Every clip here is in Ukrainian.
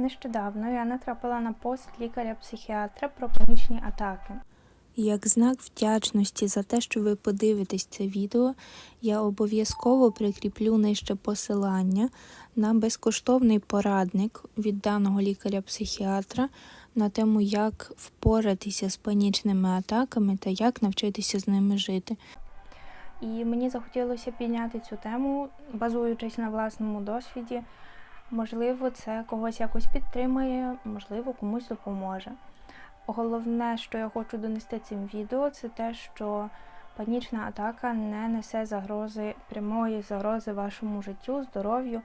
Нещодавно я натрапила на пост лікаря-психіатра про панічні атаки. Як знак вдячності за те, що ви подивитесь це відео, я обов'язково прикріплю нижче посилання на безкоштовний порадник від даного лікаря-психіатра на тему, як впоратися з панічними атаками та як навчитися з ними жити. І мені захотілося підняти цю тему, базуючись на власному досвіді. Можливо, це когось якось підтримує, можливо, комусь допоможе. Головне, що я хочу донести цим відео, це те, що панічна атака не несе загрози, прямої загрози вашому життю, здоров'ю,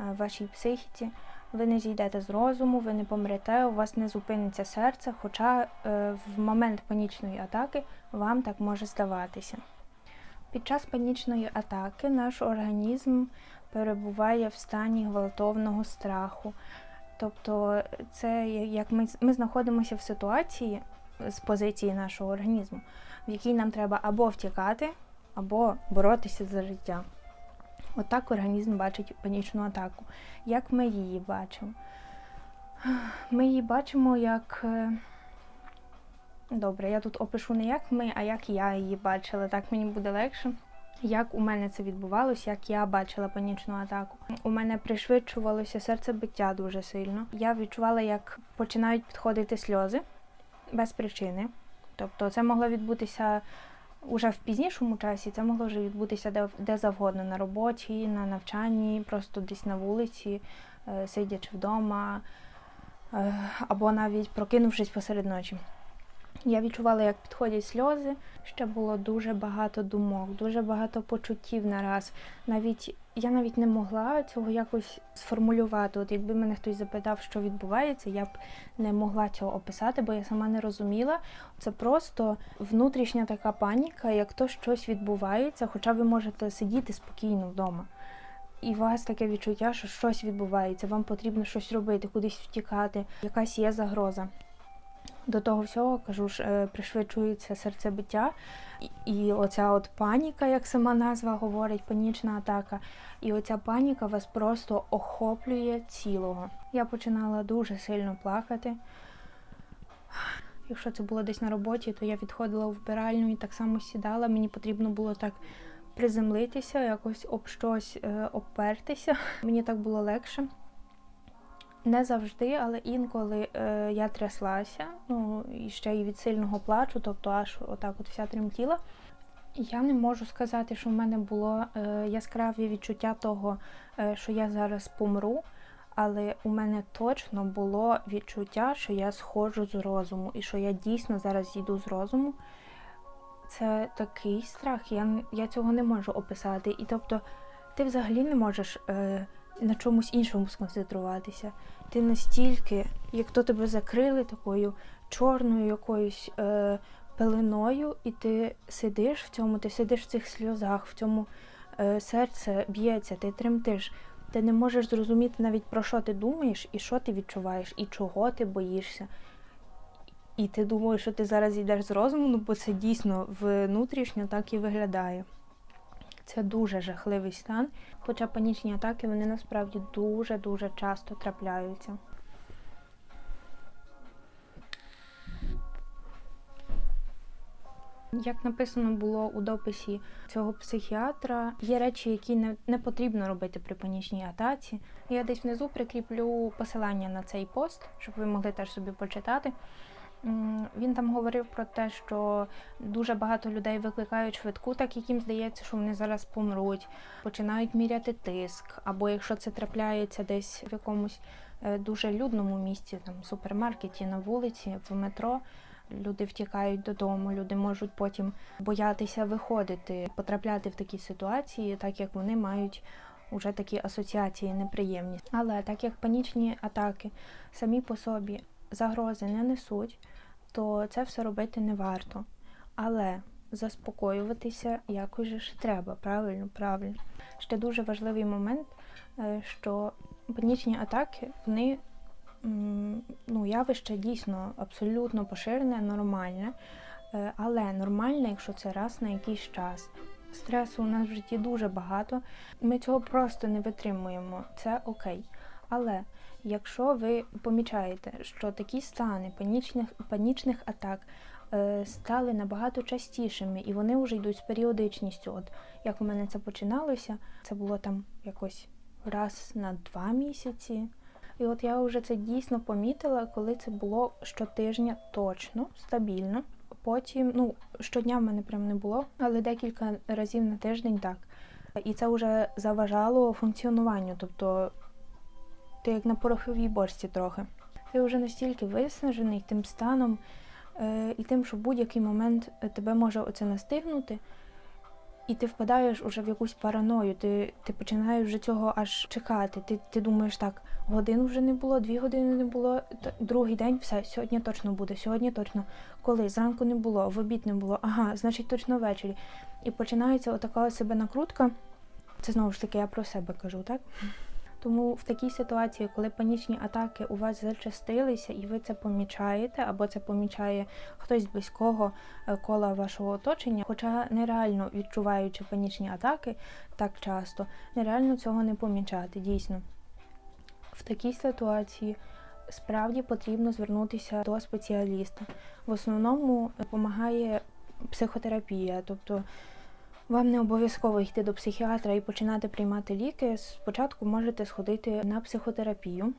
е, вашій психіці. Ви не зійдете з розуму, ви не помрете, у вас не зупиниться серце, хоча е, в момент панічної атаки вам так може здаватися. Під час панічної атаки наш організм перебуває в стані гвалтовного страху. Тобто, це як ми, ми знаходимося в ситуації з позиції нашого організму, в якій нам треба або втікати, або боротися за життя. Отак організм бачить панічну атаку. Як ми її бачимо? Ми її бачимо як. Добре, я тут опишу не як ми, а як я її бачила. Так мені буде легше. Як у мене це відбувалося, як я бачила панічну атаку. У мене пришвидшувалося серцебиття дуже сильно. Я відчувала, як починають підходити сльози без причини. Тобто це могло відбутися уже в пізнішому часі, це могло вже відбутися де, де завгодно, на роботі, на навчанні, просто десь на вулиці, е, сидячи вдома, е, або навіть прокинувшись посеред ночі. Я відчувала, як підходять сльози. Ще було дуже багато думок, дуже багато почуттів нараз. Навіть я навіть не могла цього якось сформулювати. От якби мене хтось запитав, що відбувається, я б не могла цього описати, бо я сама не розуміла. Це просто внутрішня така паніка, як то щось відбувається, хоча ви можете сидіти спокійно вдома. І у вас таке відчуття, що щось відбувається, вам потрібно щось робити, кудись втікати, якась є загроза. До того всього, кажу ж, е, пришвидшується серцебиття, і, оця от паніка, як сама назва говорить, панічна атака. І оця паніка вас просто охоплює цілого. Я починала дуже сильно плакати. Якщо це було десь на роботі, то я відходила у вбиральню і так само сідала. Мені потрібно було так приземлитися, якось об щось е, опертися. Мені так було легше. Не завжди, але інколи е, я тряслася, ну і ще й від сильного плачу, тобто аж отак от вся тремтіла. Я не можу сказати, що в мене було е, яскраві відчуття того, е, що я зараз помру, але у мене точно було відчуття, що я сходжу з розуму і що я дійсно зараз зійду з розуму. Це такий страх, я, я цього не можу описати. І тобто, ти взагалі не можеш. Е, на чомусь іншому сконцентруватися. Ти настільки, як то тебе закрили такою чорною якоюсь е, пеленою, і ти сидиш в цьому, ти сидиш в цих сльозах, в цьому е, серце б'ється, ти тремтиш. Ти не можеш зрозуміти навіть про що ти думаєш, і що ти відчуваєш, і чого ти боїшся. І ти думаєш, що ти зараз йдеш з розуму, ну бо це дійсно внутрішньо так і виглядає. Це дуже жахливий стан, хоча панічні атаки вони насправді дуже-дуже часто трапляються. Як написано було у дописі цього психіатра, є речі, які не, не потрібно робити при панічній атаці. Я десь внизу прикріплю посилання на цей пост, щоб ви могли теж собі почитати. Він там говорив про те, що дуже багато людей викликають швидку, так як їм здається, що вони зараз помруть, починають міряти тиск, або якщо це трапляється десь в якомусь е, дуже людному місці, там супермаркеті, на вулиці, в метро. Люди втікають додому, люди можуть потім боятися виходити, потрапляти в такі ситуації, так як вони мають уже такі асоціації неприємні. Але так як панічні атаки самі по собі загрози не несуть, то це все робити не варто. Але заспокоюватися якось ж треба, правильно, правильно. Ще дуже важливий момент, е, що панічні атаки, вони ну, явище дійсно абсолютно поширене, нормальне, Е, але нормальне, якщо це раз на якийсь час. Стресу у нас в житті дуже багато. Ми цього просто не витримуємо. Це окей. Але Якщо ви помічаєте, що такі стани панічних, панічних атак е, стали набагато частішими, і вони вже йдуть з періодичністю. От як у мене це починалося, це було там якось раз на два місяці. І от я вже це дійсно помітила, коли це було щотижня точно, стабільно. Потім, ну, щодня в мене прям не було, але декілька разів на тиждень так. І це вже заважало функціонуванню. Тобто ти як на пороховій бочці трохи. Ти вже настільки виснажений тим станом е, і тим, що в будь-який момент тебе може оце настигнути, і ти впадаєш уже в якусь параною. Ти, ти починаєш вже цього аж чекати. Ти, ти думаєш, так, годин вже не було, дві години не було, другий день, все, сьогодні точно буде, сьогодні точно. Коли зранку не було, в обід не було, ага, значить точно ввечері. І починається отака себе накрутка. Це знову ж таки я про себе кажу, так? Тому в такій ситуації, коли панічні атаки у вас зачастилися, і ви це помічаєте, або це помічає хтось з близького е, кола вашого оточення, хоча нереально відчуваючи панічні атаки так часто, нереально цього не помічати, дійсно. В такій ситуації справді потрібно звернутися до спеціаліста. В основному допомагає психотерапія, тобто вам не обов'язково йти до психіатра і починати приймати ліки. Спочатку можете сходити на психотерапію,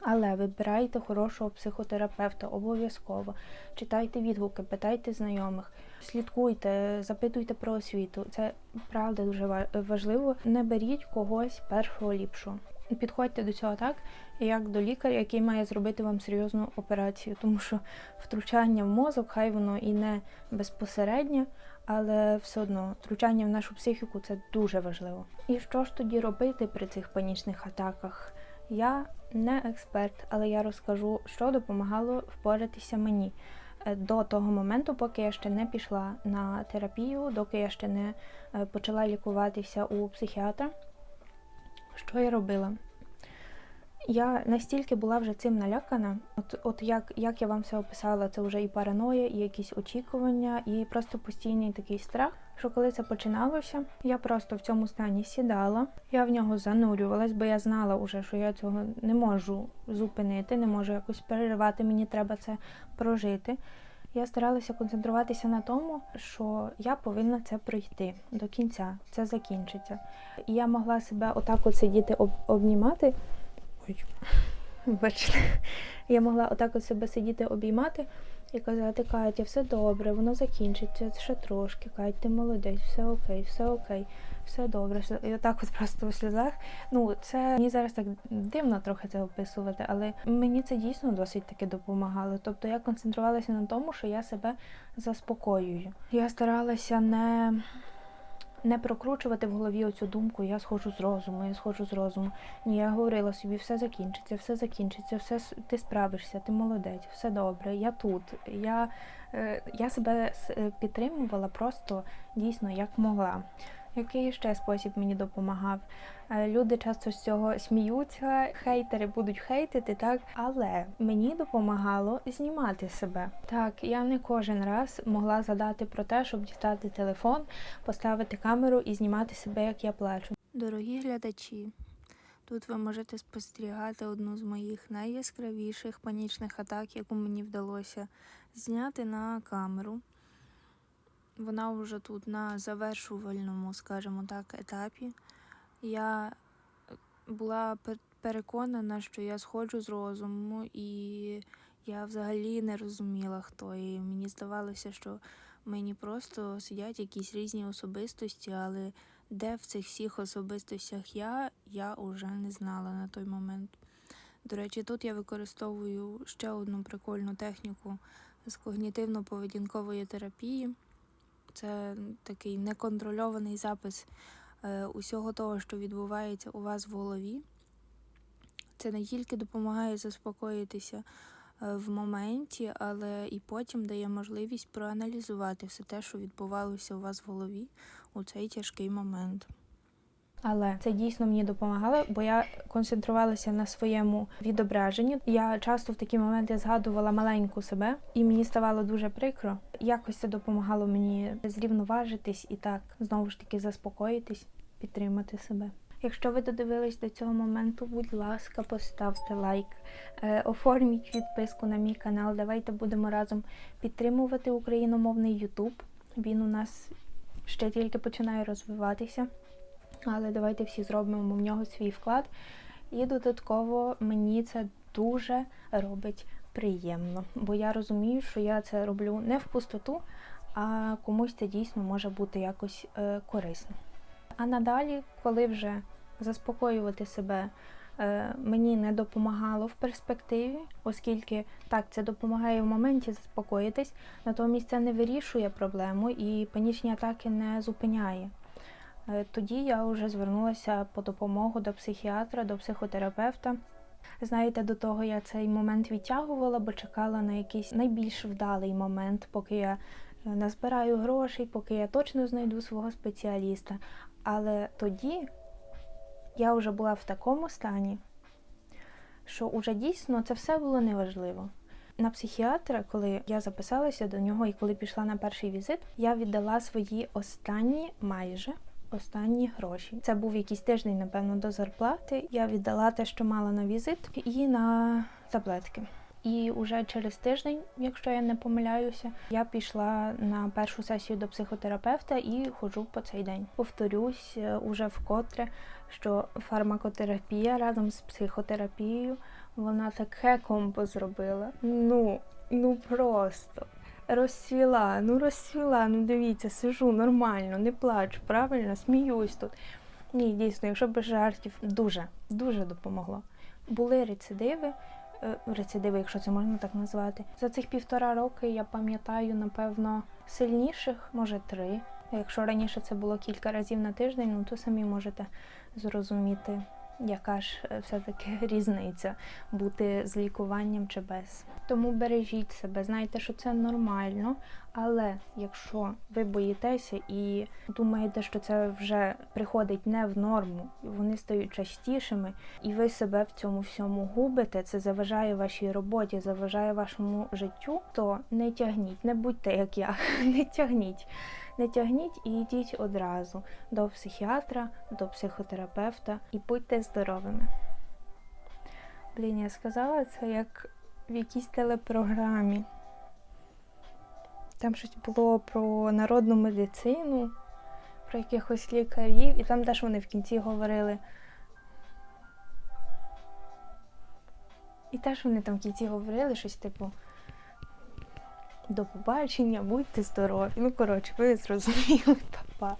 але вибирайте хорошого психотерапевта обов'язково. Читайте відгуки, питайте знайомих, слідкуйте, запитуйте про освіту. Це правда дуже важливо. Не беріть когось першого ліпшого. Підходьте до цього так, як до лікаря, який має зробити вам серйозну операцію, тому що втручання в мозок, хай воно і не безпосереднє, але все одно втручання в нашу психіку це дуже важливо. І що ж тоді робити при цих панічних атаках? Я не експерт, але я розкажу, що допомагало впоратися мені е, до того моменту, поки я ще не пішла на терапію, доки я ще не е, почала лікуватися у психіатра. Що я робила? Я настільки була вже цим налякана, от, от як, як я вам все описала, це вже і параноя, і якісь очікування, і просто постійний такий страх. Що коли це починалося, я просто в цьому стані сідала, я в нього занурювалась, бо я знала вже, що я цього не можу зупинити, не можу якось переривати, мені треба це прожити. Я старалася концентруватися на тому, що я повинна це пройти до кінця, це закінчиться. І я могла себе отак от сидіти об, обнімати. Ой, бачите, я могла отак от себе сидіти обіймати і казати, Катя, все добре, воно закінчиться, ще трошки, Катя, ти молодець, все окей, все окей, все добре. Все... І отак от просто у сльозах. Ну, це мені зараз так дивно трохи це описувати, але мені це дійсно досить таки допомагало. Тобто я концентрувалася на тому, що я себе заспокоюю. Я старалася не. Не прокручувати в голові оцю думку, я сходжу з розуму, я сходжу з розуму. Ні, я говорила собі, все закінчиться, все закінчиться, все ти справишся, ти молодець, все добре, я тут. Я, е, я себе е, підтримувала просто дійсно як могла. Який ще спосіб мені допомагав? Е, Люди часто з цього сміються, хейтери будуть хейтити, так але мені допомагало знімати себе. Так, я не кожен раз могла задати про те, щоб дістати телефон, поставити камеру і знімати себе, як я плачу. Дорогі глядачі, тут ви можете спостерігати одну з моїх найяскравіших панічних атак, яку мені вдалося зняти на камеру. Вона вже тут на завершувальному, скажімо так, етапі. Я е, була переконана, що я сходжу з розуму, і я взагалі не розуміла, хто. І мені здавалося, що мені просто сидять якісь різні особистості, але де в цих всіх особистостях я, я вже не знала на той момент. До речі, тут я використовую ще одну прикольну техніку з когнітивно-поведінкової терапії. Це такий неконтрольований запис е, усього того, що відбувається у вас в голові. Це не тільки допомагає заспокоїтися е, в моменті, але і потім дає можливість проаналізувати все те, що відбувалося у вас в голові у цей тяжкий момент. Але це дійсно мені допомагало, бо я концентрувалася на своєму відображенні. Я часто в такі моменти згадувала маленьку себе, і мені ставало дуже прикро. Якось це допомагало мені зрівноважитись і так знову ж таки заспокоїтись, підтримати себе. Якщо ви додивились до цього моменту, будь ласка, поставте лайк, е, оформіть підписку на мій канал. Давайте будемо разом підтримувати україномовний YouTube. Він у нас ще тільки починає розвиватися, але давайте всі зробимо в нього свій вклад. І додатково мені це дуже робить приємно, бо я розумію, що я це роблю не в пустоту, а комусь це дійсно може бути якось е, корисно. А надалі, коли вже заспокоювати себе е, мені не допомагало в перспективі, оскільки так це допомагає в моменті заспокоїтись, натомість це не вирішує проблему і панічні атаки не зупиняє. Е, Тоді я вже звернулася по допомогу до психіатра, до психотерапевта. Знаєте, до того я цей момент відтягувала, бо чекала на якийсь найбільш вдалий момент, поки я е, назбираю грошей, поки я точно знайду свого спеціаліста. Але тоді я вже була в такому стані, що уже дійсно це все було неважливо. На психіатра, коли я записалася до нього і коли пішла на перший візит, я віддала свої останні майже останні гроші. Це був якийсь тиждень, напевно, до зарплати. Я віддала те, що мала на візит, і на таблетки. І вже через тиждень, якщо я не помиляюся, я пішла на першу сесію до психотерапевта і ходжу по цей день. Повторюсь е, уже вкотре, що фармакотерапія разом з психотерапією вона таке комбо зробила. Ну, ну просто. Розцвіла, ну розцвіла, ну дивіться, сижу нормально, не плачу, правильно, сміюсь тут. Ні, дійсно, якщо без жартів, дуже, дуже допомогло. Були рецидиви, е, рецидиви, якщо це можна так назвати. За цих півтора роки я пам'ятаю, напевно, сильніших, може, три. Якщо раніше це було кілька разів на тиждень, ну то самі можете зрозуміти, яка ж е, все-таки різниця бути з лікуванням чи без. Тому бережіть себе, знайте, що це нормально. Але якщо ви боїтеся і думаєте, що це вже приходить не в норму, вони стають частішими, і ви себе в цьому всьому губите, це заважає вашій роботі, заважає вашому життю, то не тягніть, не будьте як я, не тягніть. Не тягніть і йдіть одразу до психіатра, до психотерапевта і будьте здоровими. Блін, я сказала це як в якійсь телепрограмі. Там щось було про народну медицину, про якихось лікарів, і там теж вони в кінці говорили. І теж вони там в кінці говорили щось типу. До побачення, будьте здорові. Ну, коротше, ви зрозуміли, папа.